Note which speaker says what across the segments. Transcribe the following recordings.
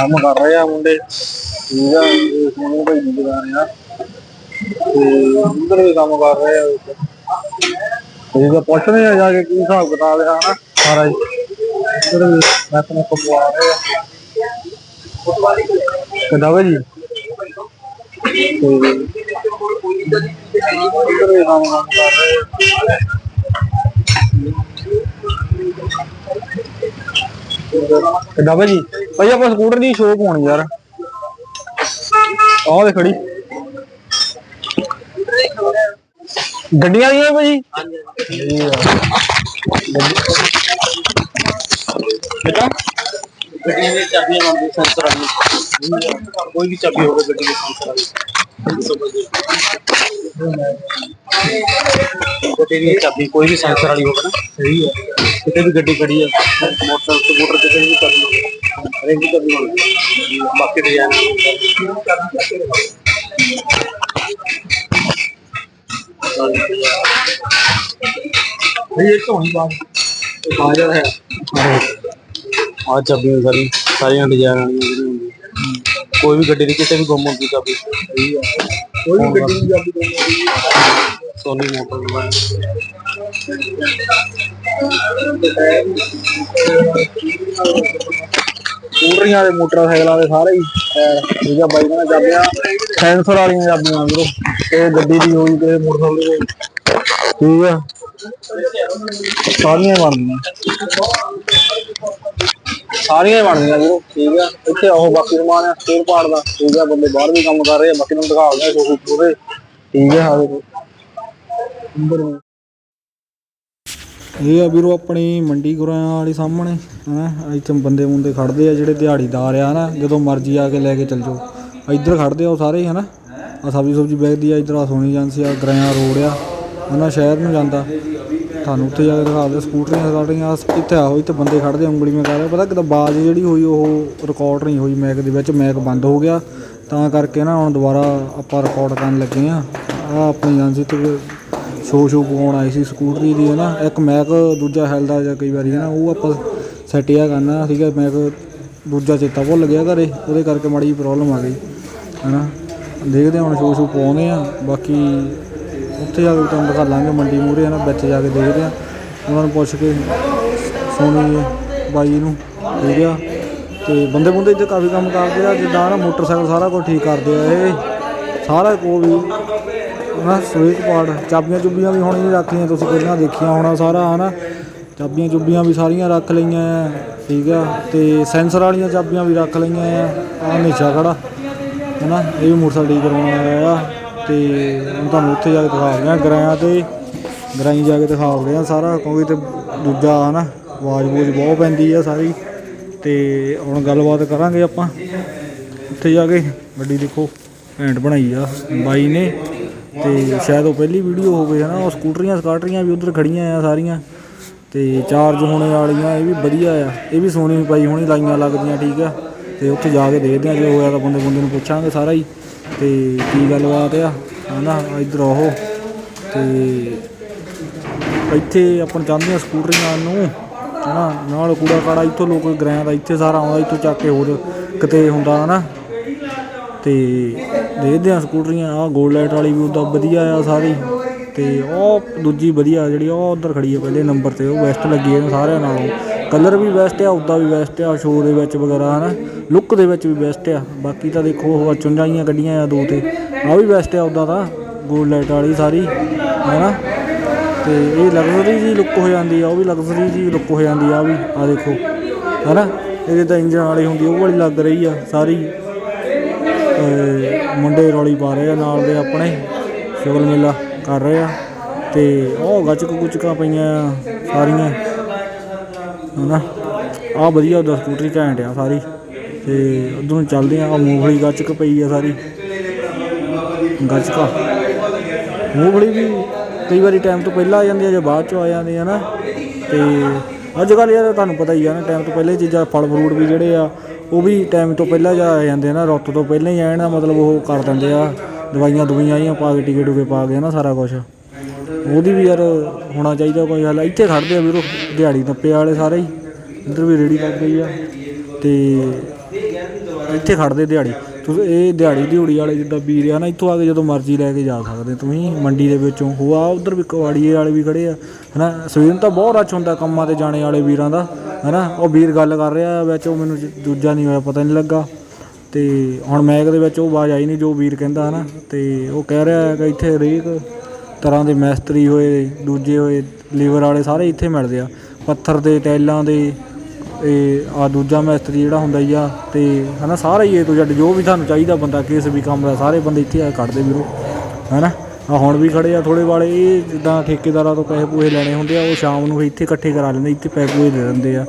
Speaker 1: ਕੰਮ ਕਰ ਰਹੇ ਆ ਮੁੰਡੇ। ਠੀਕ ਆ, ਇਹ ਸੋਨੂੰ ਭਾਈ ਦੀ ਦੁਕਾਨ ਆ। ਤੇ ਉਧਰ ਵੀ ਕੰਮ ਕਰ ਰਹੇ ਆ ਇਹ ਤਾਂ ਪੁੱਛਦੇ ਆ ਜਾ ਕੇ ਕੀ ਹਿਸਾਬ ਕਿਤਾਬ ਆ, ਹਨਾ? ਸਾਰਾ ਜੀ ਉਧਰ ਵੀ ਮੈਥ ਨੂੰ ਪਵਾ ਰਹੇ। ਆ ਕਿੱਦਾਂ ਵਾ ਜੀ? ਉਧਰ ਵੀ ਕੰਮ ਕਰ ਰਹੇ ਆ। ਕਿੱਦਾਂ ਭਾਜੀ ਭਾਈ ਆਪਾਂ ਸਕੂਟਰ ਦੀ ਸ਼ੋਅ ਪਾਉਣੀ ਯਾਰ। ਆਹ ਦੇ ਖੜੀ। ਗੱਡੀਆਂ ਦੀਆਂ ਭਾਜੀ ਹਾਂਜੀ ਕਿੱਦਾਂ
Speaker 2: ਗੱਡੀਆਂ ਦੀ ਚਾਬੀਆਂ ਮੰਗਦੇ ਸੈਂਸਰ ਵਾਲੀ ਕੋਈ ਵੀ ਚਾਬੀ ਹੋਵੇ ਗੱਡੀ ਦੇ ਸੈਂਸਰ ਵਾਲੀ ਗੱਡੀ ਦੀ ਚਾਬੀ ਕੋਈ ਵੀ ਸੈਂਸਰ ਵਾਲੀ ਹੋਵੇ ਨਾ ਸਹੀ ਹੈ ਕਿਤੇ ਵੀ ਗੱਡੀ ਖੜੀ ਹੈ ਮੋਟਰ ਸਕੂਟਰ ਕਿਤੇ ਵੀ ਚਾਬੀ ਹੋਵੇ ਹਰੇਕ ਦੀ ਚਾਬੀ ਹੋਵੇ ਬਾਕੀ ਡਿਜ਼ਾਈਨ
Speaker 1: ਇਹ ਤੋਂ ਹੀ ਬਾਤ
Speaker 2: ਬਾਜ਼ਾਰ ਹੈ ਆ ਚਾਬੀਆਂ ਸਾਰੀ ਸਾਰੀਆਂ ਡਿਜ਼ਾਈਨ ਵਾਲੀਆਂ ਜਿਹੜੀਆਂ ਹੁੰਦੀਆਂ ਕੋਈ ਵੀ ਗੱਡੀ ਦੀ ਕਿਤੇ ਵੀ ਗੁੰਮ ਹੁੰਦੀ ਚਾਬੀ ਸਹੀ ਹੈ
Speaker 1: ਸਕੂਟਰੀਆਂ ਦੇ ਮੋਟਰਸਾਈਕਲਾਂ ਦੇ ਸਾਰੇ ਹੀ ਟਾਇਰ ਠੀਕ ਆ ਬਾਈ ਨਾਲ ਚਾਬੀਆਂ ਸੈਂਸਰ ਵਾਲੀਆਂ ਚਾਬੀਆਂ ਵੀਰੋ ਤੇ ਗੱਡੀ ਦੀ ਹੋਈ ਤੇ ਮੋਟਰਸਾਈਕਲ ਦੀ ਠੀਕ ਆ। ਸਾਰੀਆਂ ਬਣਦੀਆਂ। ਸਾਰੀਆਂ ਬਣਦੀਆਂ ਵੀਰੋ ਠੀਕ ਆ। ਇੱਥੇ ਉਹ ਬਾਕੀ ਸਮਾਨ ਆ ਸਪੇਅਰ ਪਾਰਟ ਦਾ, ਠੀਕ ਆ। ਬੰਦੇ ਬਾਹਰ ਵੀ ਕੰਮ ਕਰ ਰਹੇ ਆ, ਬਾਕੀ ਨੂੰ ਦਿਖਾ ਦਿੰਦੇ ਆ ਪੂਰੇ ਠੀਕ ਆ ਆ ਦੇਖੋ। ਇਹ ਆ ਵੀਰੋ ਆਪਣੀ ਮੰਡੀ ਗੁਰਾਂ ਵਾਲੀ ਸਾਹਮਣੇ ਹਨਾ? ਇੱਥੇ ਬੰਦੇ ਮੁੰਡੇ ਖੜਦੇ ਆ ਜਿਹੜੇ ਦਿਹਾੜੀਦਾਰ ਆ ਨਾ ਜਦੋਂ ਮਰਜ਼ੀ ਆ ਕੇ ਲੈ ਕੇ ਚੱਲ ਜਾਓ। ਇੱਧਰ ਖੜਦੇ ਆ ਉਹ ਸਾਰੇ ਹੀ ਹਨਾ? ਆ ਸਬਜ਼ੀ ਸੁਬਜ਼ੀ ਵੇਚਦੀ ਆ ਇੱਧਰ ਆ ਸੋਨੀ ਏਜੰਸੀ ਆ ਗਰਿਆਂ ਰੋਡ ਆ ਹਨਾ? ਸ਼ਹਿਰ ਨੂੰ ਜਾਂਦਾ। ਤੁਹਾਨੂੰ ਉੱਥੇ ਜਾ ਕੇ ਦਿਖਾ ਦੇ ਸਕੂਟਰੀਆਂ ਸਕਾਟਰੀਆਂ ਇੱਥੇ ਆਹੋ ਇੱਥੇ ਬੰਦੇ ਖੜਦੇ ਆ, ਉਂਗਲੀ ਮੈਂ ਕਰ ਰਿਹਾ ਪਤਾ ਕਿਦਾਂ ਬਾਜ਼ ਜਿਹੜੀ ਹੋਈ ਉਹ ਰਿਕਾਰਡ ਨਹੀਂ ਹੋਈ ਮੈਕ ਦੇ ਵਿੱਚ ਮੈਕ ਬੰਦ ਹੋ ਗਿਆ। ਤਾਂ ਕਰਕੇ ਨਾ ਹੁਣ ਦੁਬਾਰਾ ਆਪਾਂ ਰਿਕਾਰਡ ਕਰਨ ਲੱਗੇ ਆ। ਆ ਆਪਣੀ ਏਜੰਸੀ ਤੇ ਸ਼ੋ ਸ਼ੋ ਪਵਾਉਣ ਆਈ ਸੀ ਸਕੂਟਰੀ ਦੀ ਹੈ ਨਾ ਇੱਕ ਮੈਕ ਦੂਜਾ ਹੈਲਦਾ ਜਾਂ ਕਈ ਵਾਰੀ ਹੈ ਨਾ ਉਹ ਆਪਾਂ ਸੈਟ ਸੈਟਿਆ ਕਰਨਾ ਠੀਕ ਹੈ ਮੈਕ ਦੂਜਾ ਚੇਤਾ ਭੁੱਲ ਗਿਆ ਘਰੇ। ਉਹਦੇ ਕਰਕੇ ਮਾੜੀ ਜਿਹੀ ਪ੍ਰੋਬਲਮ ਆ ਗਈ ਹੈ ਨਾ ਦੇਖਦੇ ਹਾਂ ਹੁਣ ਸ਼ੋ ਸ਼ੋ ਪਾਉਂਦੇ ਆ ਬਾਕੀ ਉੱਥੇ ਜਾ ਕੇ ਤੁਹਾਨੂੰ ਦਿਖਾ ਲਾਂਗੇ, ਮੰਡੀ ਮੂਹਰੇ ਹੈ ਨਾ ਵਿੱਚ ਜਾ ਕੇ ਦੇਖਦੇ ਆ ਉਹਨਾਂ ਨੂੰ ਪੁੱਛ ਕੇ ਸੋਨੀ ਬਾਈ ਨੂੰ ਠੀਕ ਆ ਤੇ ਬੰਦੇ ਬੰਦੇ ਇੱਥੇ ਕਾਫੀ ਕੰਮ ਕਰਦੇ ਆ। ਜਿੱਦਾਂ ਨਾ ਮੋਟਰਸਾਈਕਲ ਸਾਰਾ ਕੁਝ ਠੀਕ ਕਰਦੇ ਆ ਇਹ। ਸਾਰਾ ਕੋ ਵੀ ਨਾ ਸਵੇਕ ਪਾਰਟ ਚਾਬੀਆਂ ਚੁੱਬੀਆਂ ਵੀ ਹੋਣੀਆਂ ਰੱਖੀਆਂ ਤੁਸੀਂ ਪਹਿਲਾਂ ਦੇਖੀਆਂ ਹੋਣਾ ਸਾਰਾ, ਹਨਾ? ਚਾਬੀਆਂ ਚੁੱਬੀਆਂ ਵੀ ਸਾਰੀਆਂ ਰੱਖ ਲਈਆਂ ਠੀਕ ਆ? ਤੇ ਸੈਂਸਰ ਵਾਲੀਆਂ ਚਾਬੀਆਂ ਵੀ ਰੱਖ ਲਈਆਂ ਆ ਆ ਨਿਸ਼ਾ ਖੜਾ, ਹਨਾ? ਇਹ ਵੀ ਮੋਟਰਸਾਈਕਲ ਠੀਕ ਕਰਵਾਉਣ ਆਇਆ ਆ, ਤੇ ਹੁਣ ਤੁਹਾਨੂੰ ਉੱਥੇ ਜਾ ਕੇ ਦਿਖਾ ਰਿਹਾ, ਗਰਾਇਆ ਤੇ ਗਰਾਈ ਜਾ ਕੇ ਦਿਖਾ ਰਿਹਾ ਸਾਰਾ, ਕਿਉਂਕਿ ਤੇ ਦੂਜਾ, ਹਨਾ, ਆਵਾਜ਼ ਬੂਝ ਬਹੁਤ ਪੈਂਦੀ ਆ ਸਾਰੀ, ਤੇ ਹੁਣ ਗੱਲਬਾਤ ਕਰਾਂਗੇ ਆਪਾਂ। ਉੱਥੇ ਜਾ ਕੇ, ਗੱਡੀ ਦੇਖੋ ਘੈਂਟ ਬਣਾਈ ਆ, ਬਾਈ ਨੇ। ਤੇ ਸ਼ਾਇਦ ਉਹ ਪਹਿਲੀ ਵੀਡੀਓ ਹੋਵੇ ਹਨਾ, ਉਹ ਸਕੂਟਰੀਆਂ, ਸਕਾਟਰੀਆਂ ਵੀ ਉਧਰ ਖੜੀਆਂ ਆ ਸਾਰੀਆਂ। ਤੇ ਚਾਰਜ ਹੋਣੇ ਵਾਲੀਆਂ, ਇਹ ਵੀ ਵਧੀਆ ਆ। ਇਹ ਵੀ ਸੋਨੀ ਪਾਈ ਹੋਣੀ, ਲਾਈਆਂ ਲੱਗਦੀਆਂ, ਠੀਕ ਆ। ਤੇ ਉੱਥੇ ਜਾ ਕੇ ਦੇਖਦੇ ਆ, ਜੇ ਹੋਇਆ ਤਾਂ ਬੰਦੇ ਬੰਦੇ ਨੂੰ ਪੁੱਛਾਂਗੇ ਸਾਰਾ ਹੀ। ਤੇ ਕੀ ਗੱਲਬਾਤ ਆ, ਹਨਾ, ਇੱਧਰ ਉਹ ਤੇ ਇੱਥੇ ਆਪਾਂ ਚਾਹੁੰਦੇ ਆ ਸਕੂਟਰੀਆਂ ਨੂੰ, ਹਨਾ, ਨਾਲ ਕੂੜਾ ਕਾੜਾ, ਇੱਥੋਂ ਲੋਕ ਗਰਾਂ ਦਾ, ਇੱਥੇ ਸਾਰਾ ਆਉਂਦਾ, ਇੱਥੋਂ ਚੱਕ ਕੇ ਹੋਰ ਕਿਤੇ ਹੁੰਦਾ, ਹਨਾ। ਤੇ ਦੇਖਦੇ ਆ ਸਕੂਟਰੀਆਂ ਆ ਗੋਲਡ ਲਾਈਟ ਵਾਲੀ ਵੀ ਉਦਾਂ ਵਧੀਆ ਆ ਸਾਰੀ। ਤੇ ਉਹ ਦੂਜੀ ਵਧੀਆ ਜਿਹੜੀ, ਉਹ ਉਧਰ ਖੜੀ ਆ ਪਹਿਲੇ ਨੰਬਰ ਤੇ, ਉਹ ਬੈਸਟ ਲੱਗੀ ਇਹਨਾਂ ਸਾਰਿਆਂ ਨਾਲੋਂ। ਕਲਰ ਵੀ ਬੈਸਟ ਆ ਉਦਾਂ ਵੀ ਬੈਸਟ ਆ ਸ਼ੋਅ ਦੇ ਵਿੱਚ ਵਗੈਰਾ, ਹਨਾ? ਲੁੱਕ ਦੇ ਵਿੱਚ ਵੀ ਬੈਸਟ ਆ। ਬਾਕੀ ਤਾਂ ਦੇਖੋ, ਉਹ ਚੁੰਝਾਈਆਂ ਕੱਢੀਆਂ ਆ ਦੋ ਤੇ। ਆ ਵੀ ਬੈਸਟ ਆ ਉਦਾਂ ਤਾਂ ਗੋਲਡ ਲਾਈਟ ਵਾਲੀ ਸਾਰੀ, ਹਨਾ? ਤੇ ਇਹ ਲਗਜ਼ਰੀ ਜੀ ਲੁੱਕ ਹੋ ਜਾਂਦੀ ਆ, ਉਹ ਵੀ ਲਗਜ਼ਰੀ ਜੀ ਲੁੱਕ ਹੋ ਜਾਂਦੀ ਆ, ਆਹ ਵੀ ਆ ਦੇਖੋ, ਹਨਾ? ਇਹਦੇ ਤਾਂ ਇੰਜਨ ਵਾਲੀ ਹੁੰਦੀ ਉਹ ਵਾਲੀ ਲੱਗ ਰਹੀ ਆ, ਸਾਰੀ। ਮੁੰਡੇ ਰੌਲੀ ਪਾ ਰਹੇ ਆ ਨਾਲ ਦੇ ਆਪਣੇ, ਸ਼ੁਗਲ ਮੇਲਾ ਕਰ ਰਹੇ ਆ ਤੇ ਉਹ ਗੱਚਕ ਗੁਚਕਾਂ ਪਈਆਂ ਆ ਸਾਰੀਆਂ। ਹਨਾ? ਆ ਵਧੀਆ ਉਹਦਾ ਸਕੂਟਰੀ ਘੈਂਟ ਆ ਸਾਰੀ। ਤੇ ਉਧਰ ਨੂੰ ਚੱਲਦੇ ਆ ਉਹ ਮੂੰਗਫਲੀ ਗੱਚਕ ਪਈ ਆ ਸਾਰੀ। ਗੱਚਕਾ। ਮੂੰਗਫਲੀ ਵੀ ਕਈ ਵਾਰੀ ਟਾਈਮ ਤੋਂ ਪਹਿਲਾਂ ਆ ਜਾਂਦੀ ਆ, ਜਾਂ ਬਾਅਦ ਚੋਂ ਆ ਜਾਂਦੀ ਆ ਨਾ। ਤੇ ਅੱਜ ਕੱਲ੍ਹ ਯਾਰ ਤੁਹਾਨੂੰ ਪਤਾ ਹੀ ਆ ਨਾ ਟਾਈਮ ਤੋਂ ਪਹਿਲਾਂ ਹੀ ਚੀਜ਼ਾਂ ਫਲ ਫਰੂਟ ਵੀ ਜਿਹੜੇ ਆ, ਉਹ ਵੀ ਟਾਈਮ ਤੋਂ ਪਹਿਲਾਂ ਜਾ ਆ ਜਾਂਦੇ ਆ ਨਾ, ਰੁੱਤ ਤੋਂ ਪਹਿਲਾਂ ਹੀ ਐਨ ਨਾ ਮਤਲਬ ਉਹ ਕਰ ਦਿੰਦੇ ਆ, ਦਵਾਈਆਂ ਦਵਾਈਆਂ ਆਈਆਂ, ਪਾ ਕੇ ਟੀਕੇ ਟੁਕੇ ਪਾ ਕੇ ਨਾ ਸਾਰਾ ਕੁਝ ਉਹਦੀ ਵੀ ਯਾਰ ਹੋਣਾ ਚਾਹੀਦਾ ਕੋਈ ਹੱਲ। ਇੱਥੇ ਖੜਦੇ ਆ ਵੀਰੋ, ਦਿਹਾੜੀ ਨੱਪੇ ਵਾਲੇ ਸਾਰੇ ਹੀ, ਇੱਧਰ ਵੀ ਰੇੜੀ ਲੱਗ ਗਈ ਆ, ਤੇ ਇੱਥੇ ਖੜਦੇ ਦਿਹਾੜੀ। ਤੁਸੀਂ ਇਹ ਦਿਹਾੜੀ ਦਿਹੂੜੀ ਵਾਲੇ ਜਿੱਦਾਂ ਵੀਰ ਆ ਨਾ, ਇੱਥੋਂ ਆ ਕੇ ਜਦੋਂ ਮਰਜ਼ੀ ਲੈ ਕੇ ਜਾ ਸਕਦੇ ਤੁਸੀਂ ਮੰਡੀ ਦੇ ਵਿੱਚੋਂ। ਹੋ ਆ, ਉਧਰ ਵੀ ਕਵਾੜੀਏ ਵਾਲੇ ਵੀ ਖੜੇ ਆ, ਹਨਾ? ਸਵੇਰ ਨੂੰ ਤਾਂ ਬਹੁਤ ਰੱਛ ਹੁੰਦਾ ਕੰਮਾਂ ਤੇ ਜਾਣੇ ਵਾਲੇ ਵੀਰਾਂ ਦਾ, ਹਨਾ? ਉਹ ਵੀਰ ਗੱਲ ਕਰ ਰਿਹਾ ਵਿੱਚ, ਉਹ ਮੈਨੂੰ ਦੂਜਾ ਨਹੀਂ ਹੋਇਆ, ਪਤਾ ਨਹੀਂ ਲੱਗਾ। ਤੇ ਹੁਣ ਮੈਕ ਦੇ ਵਿੱਚ ਉਹ ਆਵਾਜ਼ ਆਈ ਨਹੀਂ ਜੋ ਵੀਰ ਕਹਿੰਦਾ, ਹਨਾ? ਤੇ ਉਹ ਕਹਿ ਰਿਹਾ ਹੈ ਕਿ ਇੱਥੇ ਹਰੇਕ ਤਰ੍ਹਾਂ ਦੇ ਮੈਸਤਰੀ ਹੋਏ, ਦੂਜੇ ਹੋਏ ਲੀਵਰ ਵਾਲੇ ਸਾਰੇ ਇੱਥੇ ਮਿਲਦੇ ਆ। ਪੱਥਰ ਦੇ ਟੈਲਾਂ ਦੇ ਇਹ ਆ ਦੂਜਾ ਮਿਸਤਰੀ ਜਿਹੜਾ ਹੁੰਦਾ ਹੀ ਆ, ਤੇ ਹਨਾ ਸਾਰਾ ਹੀ ਏ ਤੋਂ ਜੱਟ ਜੋ ਵੀ ਤੁਹਾਨੂੰ ਚਾਹੀਦਾ ਬੰਦਾ, ਕਿਸ ਵੀ ਕੰਮ ਦਾ, ਸਾਰੇ ਬੰਦੇ ਇੱਥੇ ਆ ਕੇ ਕੱਢਦੇ ਵੀਰੋ, ਹਨਾ? ਆ ਹੁਣ ਵੀ ਖੜੇ ਆ ਥੋੜੇ ਵਾਲੇ, ਇਹ ਜਿੱਦਾਂ ਠੇਕੇਦਾਰਾਂ ਤੋਂ ਪੈਸੇ ਪੂਹੇ ਲੈਣੇ ਹੁੰਦੇ ਆ, ਉਹ ਸ਼ਾਮ ਨੂੰ ਇੱਥੇ ਇਕੱਠੇ ਕਰਾ ਲੈਂਦੇ, ਇੱਥੇ ਪੈਸੇ ਪੂਹੇ ਦੇ ਦਿੰਦੇ ਆ,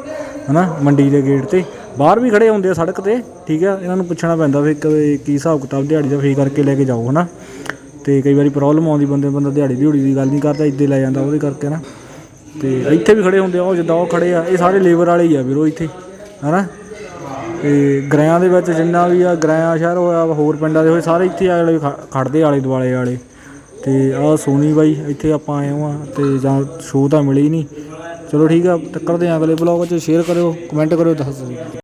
Speaker 1: ਹਨਾ, ਮੰਡੀ ਦੇ ਗੇਟ ਤੇ। ਬਾਹਰ ਵੀ ਖੜੇ ਹੁੰਦੇ ਆ ਸੜਕ ਤੇ, ਠੀਕ ਆ, ਇਹਨਾਂ ਨੂੰ ਪੁੱਛਣਾ ਪੈਂਦਾ ਵੀ ਕਦੇ ਕੀ ਹਿਸਾਬ ਕਿਤਾਬ ਦਿਹਾੜੀ ਦਾ, ਫੇਰ ਕਰਕੇ ਲੈ ਕੇ ਜਾਓ, ਹਨਾ? ਤੇ ਕਈ ਵਾਰੀ ਪ੍ਰੋਬਲਮ ਆਉਂਦੀ, ਬੰਦੇ, ਬੰਦਾ ਦਿਹਾੜੀ ਦਿਹੂੜੀ ਦੀ ਗੱਲ ਨਹੀਂ ਕਰਦਾ, ਇੱਦੇ ਲੈ ਜਾਂਦਾ, ਉਹਦੇ ਕਰਕੇ ਨਾ। ਤੇ ਇੱਥੇ ਵੀ ਖੜੇ ਹੁੰਦੇ ਆ, ਉਹ ਜਿੱਦਾਂ ਉਹ ਖੜੇ ਆ, ਇਹ ਸਾਰੇ ਲੇਬਰ ਵਾਲੇ ਹੀ ਆ ਵੀਰੋ ਇੱਥੇ, ਹਨਾ? ਤੇ ਗ੍ਰਿਆਂ ਦੇ ਵਿੱਚ ਜਿੰਨਾ ਵੀ ਆ ਗ੍ਰਿਆਂ ਸ਼ਹਿਰ ਹੋਇਆ ਹੋਰ ਪਿੰਡਾਂ ਦੇ ਹੋਏ, ਸਾਰੇ ਇੱਥੇ ਆਲੇ ਖੜਦੇ ਆਲੇ ਦੁਆਲੇ ਵਾਲੇ। ਤੇ ਆ ਸੋਨੀ ਬਾਈ, ਇੱਥੇ ਆਪਾਂ ਆਏ ਹਾਂ ਤੇ ਜਾਂ ਸ਼ੋਅ ਤਾਂ ਮਿਲੀ ਨਹੀਂ ਚਲੋ ਠੀਕ ਆ, ਟੱਕਰਦੇ ਆ ਅਗਲੇ ਬਲੌਗ 'ਚ ਸ਼ੇਅਰ ਕਰਿਓ ਕਮੈਂਟ ਕਰਿਓ, ਦੱਸ ਦਿਓ।